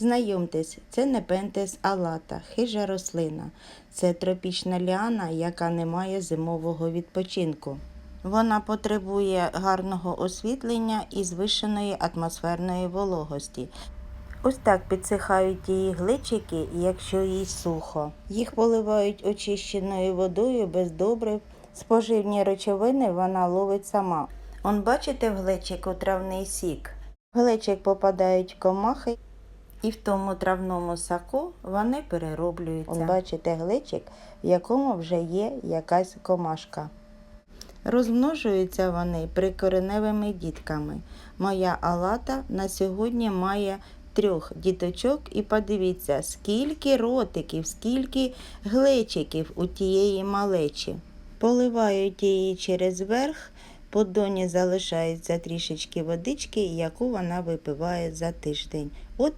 Знайомтесь, це непентес алата, хижа рослина. Це тропічна ліана, яка не має зимового відпочинку. Вона потребує гарного освітлення і звишеної атмосферної вологості. Ось так підсихають її гличики, якщо їй сухо. Їх поливають очищеною водою без добрив. Споживні речовини вона ловить сама. Он бачите в глечику травний сік? В глечик попадають комахи, і в тому травному саку вони перероблюються. Он бачите глечик, в якому вже є якась комашка. Розмножуються вони прикореневими дітками. Моя алата на сьогодні має трьох діточок, і подивіться, скільки ротиків, скільки глечиків у тієї малечі. Поливають її через верх, по доні залишається трішечки водички, яку вона випиває за тиждень. От